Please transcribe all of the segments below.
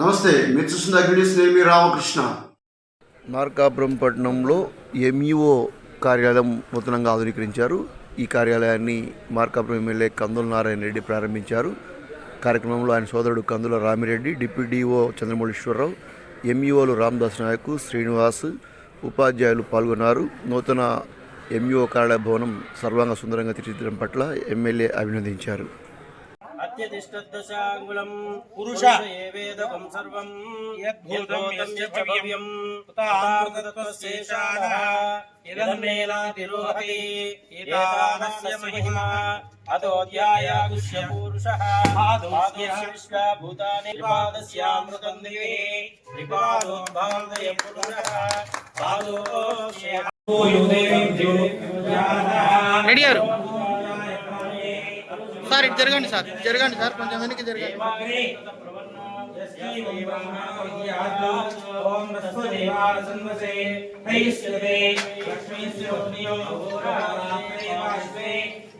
నమస్తే మీరు చూస్తున్న అగ్నిస్ రామకృష్ణ. మార్కాపురం పట్టణంలో ఎంఈఓ కార్యాలయం నూతనంగా ఆధునీకరించారు. ఈ కార్యాలయాన్ని మార్కాపురం ఎమ్మెల్యే కందుల నారాయణ రెడ్డి ప్రారంభించారు. కార్యక్రమంలో ఆయన సోదరుడు కందుల రామిరెడ్డి డిప్యూటీఓ చంద్రమౌళేశ్వరరావు చంద్రమౌళీశ్వరరావు ఎంఈఓలు రామదాస్ నాయక్ శ్రీనివాస్ ఉపాధ్యాయులు పాల్గొన్నారు. నూతన ఎంఈఓ కార్యాలయ భవనం సర్వాంగ సుందరంగా తీర్చిదిద్దడం పట్ల ఎమ్మెల్యే అభినందించారు. అత్యతిష్టదశాంగుళం పురుష ఏవేదకం సర్వం యద్భూతం యస్య యద్భూతం భవ్యం ఉతామృతత్వశేషాః ఇదం నేనాతిరోహతి ఏతాదస్య మహిమా అతోధ్యాయాగుష్య పూరుషः పాదోస్య విశ్వభూతాని పాదస్యామృతం దివే సార్ ఇటు జరగండి సార్ జరగండి సార్ కొంచెం వెనక్కి జరగండి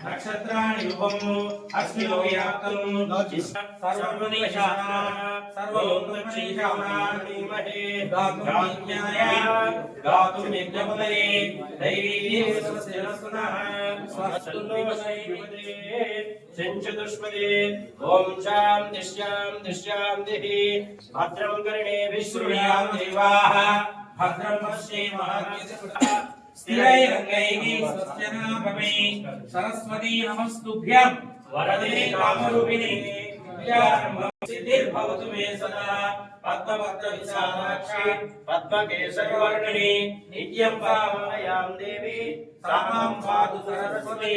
నక్షత్రాణి రూపము అస్మిన్ వ్యాప్తం సర్వదేశాన సర్వలోకక్షీషామహే గాతుమ్యాయ గాతుం యజ్ఞపదే దైవీ సరస్వనః స్వస్తునో శైవదే చతుష్పదే ఓం శాంతి శాంతి శాంతి భద్రం కర్ణే విశ్రుయాం దేవాః భద్రం పశ్యేమః స్థిరైరంగైః స్వస్యనా సరస్వతీ నమస్తుభ్యం వరదే కామరూపిణి సిద్ధిర్భవతు మే సదా పద్మపత్ర విశాలాక్షి పద్మకేశవర్ణిని నిత్యం దేవి సామాం పాదు సరస్వతి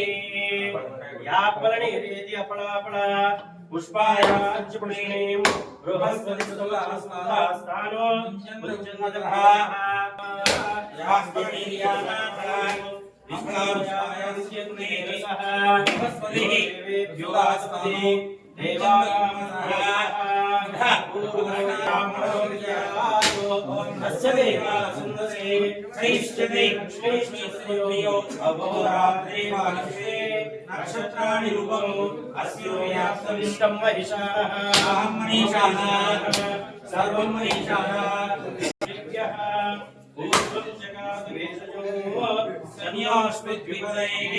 యాపలని पुष्पायाच्युपुणीम् बृहस्पतिस्तुलास्नादास्तानो मुञ्चन्नजलः यास्पणीयानाः विष्णानुष्पायास्यन्नेरसः बृहस्पतिः युगास्पतिः देवानाः నక్షత్రాణి రూపము అస్యో వ్యాప్తమిష్టం మహిషాః అహం మనీషాః సర్వం మనీషాః దివ్యః పూర్వం జగాత్ వేషజో సన్యాస్మిద్విపదైః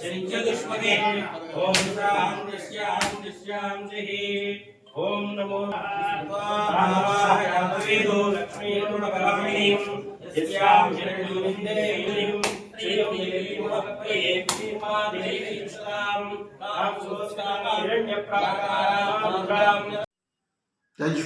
చంచదుష్మతే ఓం నమో లక్ష్మీ యస్యాం శ్రీమాదేవి సుషతాం తాం సుస్కామ హిరణ్యప్రాకారాం థ్యాంక్